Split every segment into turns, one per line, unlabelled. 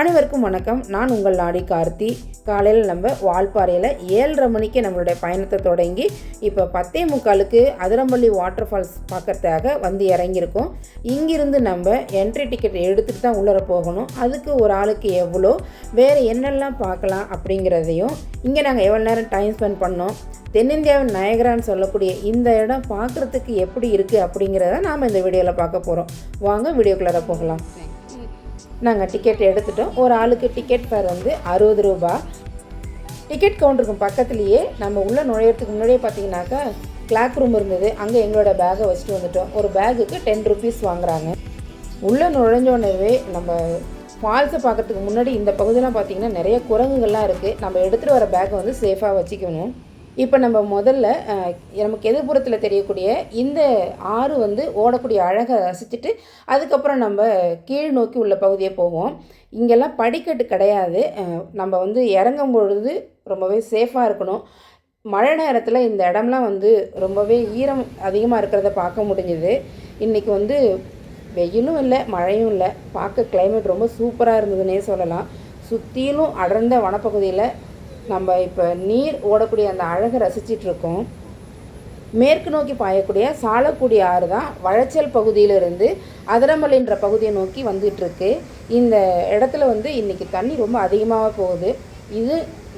அனைவருக்கும் வணக்கம். நான் உங்கள் நாடி கார்த்தி. காலையில் நம்ம வால்பாறையில் ஏழரை மணிக்கு நம்மளுடைய பயணத்தை தொடங்கி இப்போ பத்தே முக்காலுக்கு அதிரம்பள்ளி வாட்டர் ஃபால்ஸ் பார்க்கறதுக்காக வந்து இறங்கியிருக்கோம். இங்கிருந்து நம்ம என்ட்ரி டிக்கெட் எடுத்துகிட்டு தான் உள்ளர போகணும். அதுக்கு ஒரு ஆளுக்கு எவ்வளோ வேறு என்னெல்லாம் பார்க்கலாம் அப்படிங்கிறதையும் இங்கே நாங்கள் எவ்வளோ நேரம் டைம் ஸ்பெண்ட் பண்ணோம். தென்னிந்தியாவின் நயகரான்னு சொல்லக்கூடிய இந்த இடம் பார்க்குறதுக்கு எப்படி இருக்குது அப்படிங்கிறத நாம் இந்த வீடியோவில் பார்க்க போகிறோம் வாங்க வீடியோக்குள்ளார போகலாம். நாங்கள் டிக்கெட் எடுத்துட்டோம். ஒரு ஆளுக்கு டிக்கெட் ஃபேர் வந்து அறுபது ரூபா. டிக்கெட் கவுண்டருக்கு பக்கத்துலேயே நம்ம உள்ளே நுழையிறதுக்கு முன்னாடியே பார்த்தீங்கன்னாக்கா கிளாக் ரூம் இருந்தது. அங்கே எங்களோட பேக்கை வச்சுட்டு வந்துட்டோம். ஒரு பேக்குக்கு டென் ருபீஸ் வாங்குறாங்க. உள்ளே நுழைஞ்சோடனவே நம்ம ஃபால்ஸை பார்க்கறதுக்கு முன்னாடி இந்த பகுதியெலாம் பார்த்தீங்கன்னா நிறைய குரங்குகள்லாம் இருக்குது நம்ம எடுத்துகிட்டு வர பேக்கை வந்து சேஃபாக வச்சுக்கணும். இப்போ நம்ம முதல்ல நமக்கு எதிர்ப்புறத்தில் தெரியக்கூடிய இந்த ஆறு வந்து ஓடக்கூடிய அழகை ரசிச்சுட்டு அதுக்கப்புறம் நம்ம கீழ் நோக்கி உள்ள பகுதியை போவோம். இங்கெல்லாம் படிக்கட்டு கிடையாது. நம்ம வந்து இறங்கும் பொழுது ரொம்பவே சேஃபாக இருக்கணும். மழை நேரத்தில் இந்த இடம்லாம் வந்து ரொம்பவே ஈரம் அதிகமாக இருக்கிறத பார்க்க முடிஞ்சுது. இன்றைக்கி வந்து வெயிலும் இல்லை மழையும் இல்லை. பார்க்க கிளைமேட் ரொம்ப சூப்பராக இருந்ததுன்னே சொல்லலாம். சுற்றிலும் அடர்ந்த வனப்பகுதியில் நம்ம இப்போ நீர் ஓடக்கூடிய அந்த அழகை ரசிச்சிட்டு இருக்கோம் மேற்கு நோக்கி பாயக்கூடிய சாலக்குடி ஆறு தான் வழச்சல் பகுதியிலிருந்து அதிரமலைன்ற பகுதியை நோக்கி வந்துட்டுருக்கு இந்த இடத்துல வந்து இன்றைக்கி தண்ணி ரொம்ப அதிகமாக போகுது. இது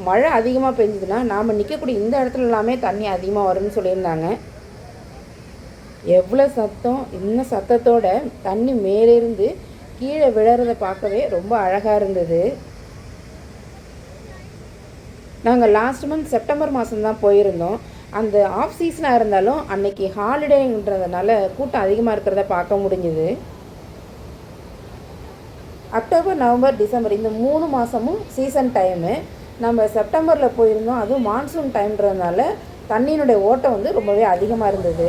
மழை அதிகமாக பெஞ்சதுன்னா நாம் நிற்கக்கூடிய இந்த இடத்துல எல்லாமே தண்ணி அதிகமாக வரும்னு சொல்லியிருந்தாங்க. எவ்வளோ சத்தம் இந்த சத்தத்தோட தண்ணி மேலிருந்து கீழே விழறதை பார்க்கவே ரொம்ப அழகாக இருந்தது. நாங்கள் லாஸ்ட் மந்த் செப்டம்பர் மாதம் தான் போயிருந்தோம். அந்த ஆஃப் சீசனாக இருந்தாலும் அன்னைக்கு ஹாலிடேன்றதுனால கூட்டம் அதிகமாக இருக்கிறத பார்க்க முடிஞ்சுது. அக்டோபர் நவம்பர் டிசம்பர் இந்த மூணு மாதமும் சீசன் டைமு நம்ம செப்டம்பரில் போயிருந்தோம். அதுவும் மான்சூன் டைம்ன்றதுனால தண்ணியினுடைய ஓட்டம் வந்து ரொம்பவே அதிகமாக இருந்தது.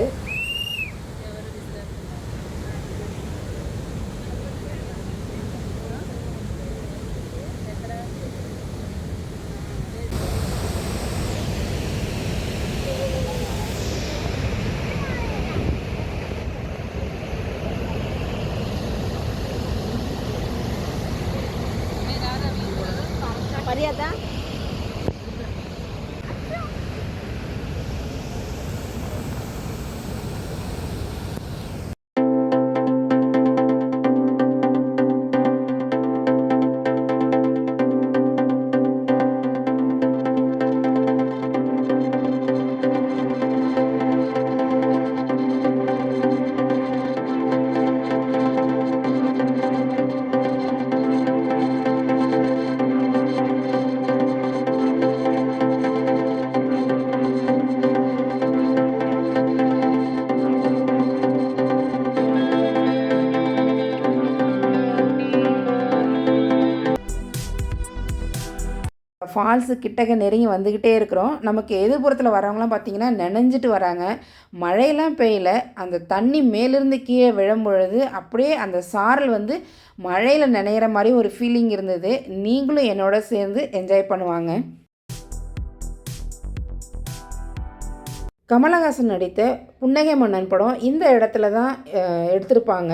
Mariata.
ஃபால்ஸு கிட்டக்க நெருங்கி வந்துக்கிட்டே இருக்கிறோம். நமக்கு எதிர்புறத்தில் வரவங்களாம் பார்த்தீங்கன்னா நினைஞ்சிட்டு வராங்க. மழையெல்லாம் பெய்யல. அந்த தண்ணி மேலிருந்து கீழே விழும் பொழுது அப்படியே அந்த சாரல் வந்து மழையில் நனையிற மாதிரி ஒரு ஃபீலிங் இருந்தது. நீங்களும் என்னோட சேர்ந்து என்ஜாய் பண்ணுவாங்க. கமலஹாசன் நடித்த புன்னகை மன்னன் படம் இந்த இடத்துல தான் எடுத்திருப்பாங்க.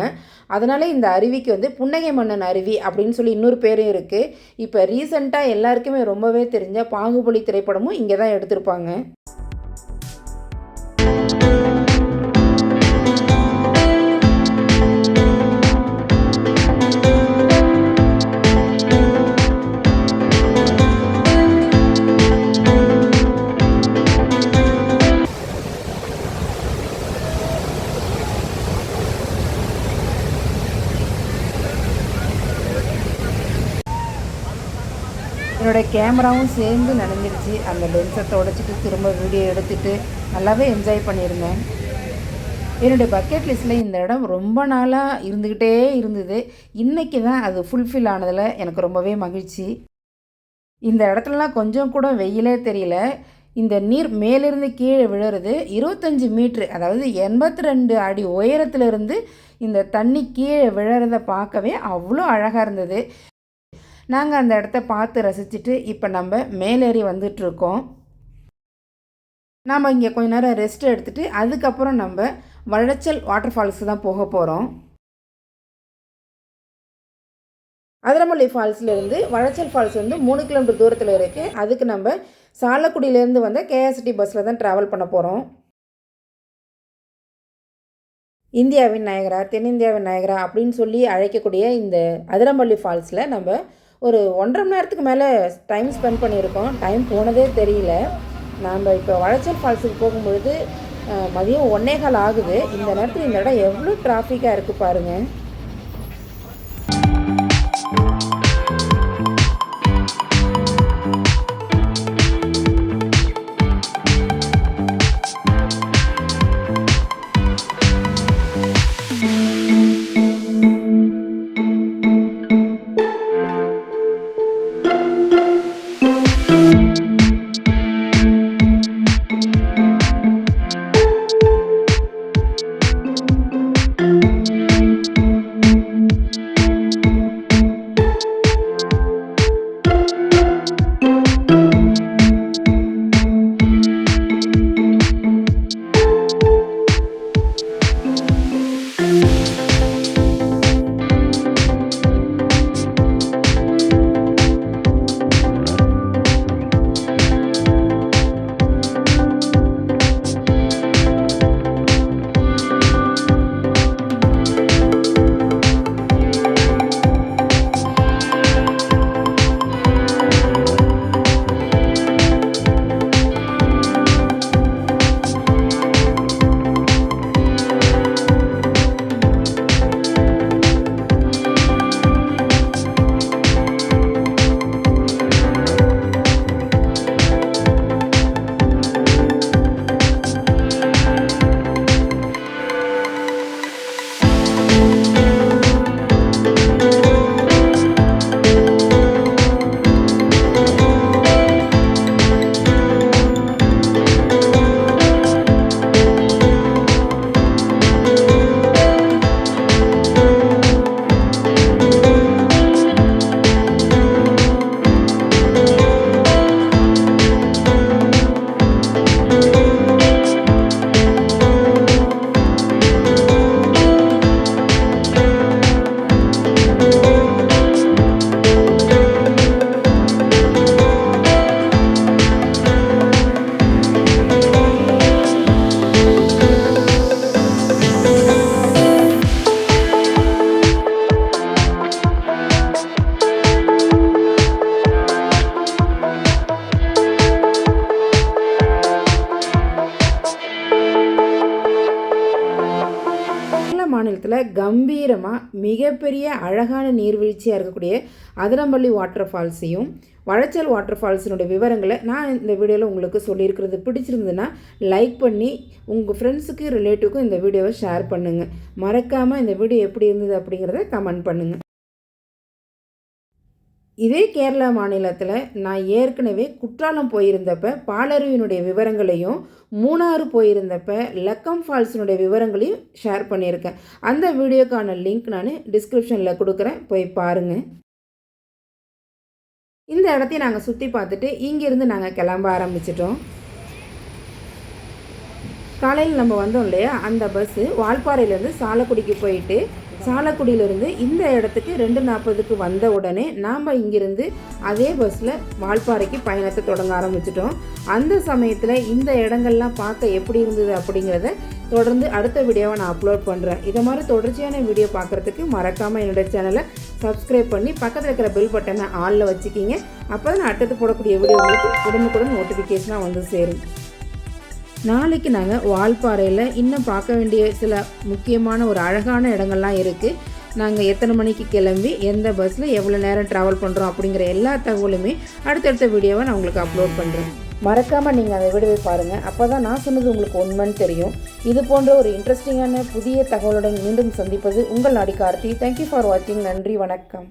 அதனால் இந்த அருவிக்கு வந்து புன்னகை மன்னன் அருவி அப்படின்னு சொல்லி இன்னொரு பேரும் இருக்குது இப்போ ரீசண்டாக எல்லாருக்குமே ரொம்பவே தெரிஞ்ச பாகுபலி திரைப்படமும் இங்கே தான் எடுத்திருப்பாங்க. என்னோடய கேமராவும் சேர்ந்து நனைஞ்சிருச்சு. அந்த லென்ஸை தொடச்சிட்டு திரும்ப வீடியோ எடுத்துட்டு நல்லாவே என்ஜாய் பண்ணியிருந்தேன். என்னுடைய பக்கெட் லிஸ்ட்டில் இந்த இடம் ரொம்ப நாளாக இருந்துக்கிட்டே இருந்தது. இன்றைக்கி தான் அது ஃபுல்ஃபில் ஆனதில் எனக்கு ரொம்பவே மகிழ்ச்சி. இந்த இடத்துலலாம் கொஞ்சம் கூட வெயிலே தெரியல. இந்த நீர் மேலிருந்து கீழே விழுறது இருபத்தஞ்சி மீட்ரு அதாவது எண்பத்தி ரெண்டு அடி உயரத்துலேருந்து இந்த தண்ணி கீழே விழறத பார்க்கவே அவ்வளோ அழகாக இருந்தது. நாங்கள் அந்த இடத்த பார்த்து ரசிச்சுட்டு இப்போ நம்ம மேலேறி வந்துட்டுருக்கோம். நாம் இங்கே கொஞ்ச நேரம் ரெஸ்ட் எடுத்துகிட்டு அதுக்கப்புறம் நம்ம வழச்சல் வாட்டர் ஃபால்ஸு தான் போக போகிறோம் அதிரமல்லி ஃபால்ஸ்லேருந்து வழச்சல் ஃபால்ஸ் வந்து மூணு கிலோமீட்டர் தூரத்தில் இருக்குது அதுக்கு நம்ம சாலக்குடியிலேருந்து வந்த கேஎஸ்டி பஸ்ஸில் தான் ட்ராவல் பண்ண போகிறோம் இந்தியாவின் நாயகரா தென்னிந்தியாவின் நாயகரா அப்படின்னு சொல்லி அழைக்கக்கூடிய இந்த அதிரம்பள்ளி ஃபால்ஸில் நம்ம ஒரு ஒன்றரை மணி நேரத்துக்கு மேலே டைம் ஸ்பெண்ட் பண்ணியிருக்கோம். டைம் போனதே தெரியல. நாம் இப்போ வளச்சல் ஃபால்ஸுக்கு போகும்பொழுது மதியம் ஒன்னே கால் ஆகுது. இந்த நேரத்தில் இந்த இடம் எவ்வளோ டிராஃபிக்காக இருக்குது பாருங்கள் கம்பீரமாக மிகப்பெரிய அழகான நீர்வீழ்ச்சியாக இருக்கக்கூடிய அதிரம்பள்ளி வாட்டர் ஃபால்ஸையும் வளச்சல் வாட்டர் ஃபால்ஸினுடைய விவரங்களை நான் இந்த வீடியோவில் உங்களுக்கு சொல்லியிருக்கிறது. பிடிச்சிருந்ததுன்னா லைக் பண்ணி உங்கள் ஃப்ரெண்ட்ஸுக்கு ரிலேட்டிவ்க்கும் இந்த வீடியோவை ஷேர் பண்ணுங்கள் மறக்காமல் இந்த வீடியோ எப்படி இருந்தது அப்படிங்கிறத கமெண்ட் பண்ணுங்கள் இதே கேரளா மாநிலத்தில் நான் ஏற்கனவே குற்றாலம் போயிருந்தப்ப பாலருவினுடைய விவரங்களையும் மூணாறு போயிருந்தப்ப லக்கம் ஃபால்ஸினுடைய விவரங்களையும் ஷேர் பண்ணியிருக்கேன். அந்த வீடியோக்கான லிங்க் நான் டிஸ்கிரிப்ஷனில் கொடுக்குறேன். போய் பாருங்கள் இந்த இடத்தையும் நாங்கள் சுற்றி பார்த்துட்டு இங்கேருந்து நாங்கள் கிளம்ப ஆரம்பிச்சிட்டோம். காலையில் நம்ம வந்தோம் இல்லையா? அந்த பஸ்ஸு வால்பாறையிலேருந்து சாலக்குடிக்கு போயிட்டு சாலக்குடியிலிருந்து இந்த இடத்துக்கு ரெண்டு நாற்பதுக்கு வந்த உடனே நாம் இங்கிருந்து அதே பஸ்ஸில் வால்பாறைக்கு பயணத்தை தொடங்க ஆரம்பிச்சிட்டோம். அந்த சமயத்தில் இந்த இடங்கள்லாம் பார்க்க எப்படி இருந்தது அப்படிங்கிறத தொடர்ந்து அடுத்த வீடியோவை நான் அப்லோட் பண்ணுறேன் இதை மாதிரி தொடர்ச்சியான வீடியோ பார்க்குறதுக்கு மறக்காமல் என்னுடைய சேனலை சப்ஸ்கிரைப் பண்ணி பக்கத்தில் இருக்கிற பெல் பட்டனை ஆளில் வச்சுக்கிங்க. அப்போ தான் அடுத்தது போடக்கூடிய வீடியோ உங்களுக்கு உடனுக்குடன் நோட்டிஃபிகேஷனாக வந்து சேரும். நாளைக்கு நாங்கள் வால்பாறையில் இன்னும் பார்க்க வேண்டிய சில முக்கியமான ஒரு அழகான இடங்கள்லாம் இருக்குது நாங்கள் எத்தனை மணிக்கு கிளம்பி எந்த பஸ்ஸில் எவ்வளோ நேரம் ட்ராவல் பண்ணுறோம் அப்படிங்கிற எல்லா தகவலுமே அடுத்தடுத்த வீடியோவை நான் உங்களுக்கு அப்லோட் பண்ணுறேன் மறக்காமல் நீங்கள் அந்த வீடியோவை பாருங்கள் அப்போ தான் நான் சொன்னது உங்களுக்கு உண்மைன்னு தெரியும். இது போன்ற ஒரு இன்ட்ரெஸ்டிங்கான புதிய தகவலுடன் மீண்டும் சந்திப்பது உங்கள் நாடி கார்த்தி தேங்க்யூ ஃபார் வாட்சிங் நன்றி வணக்கம்.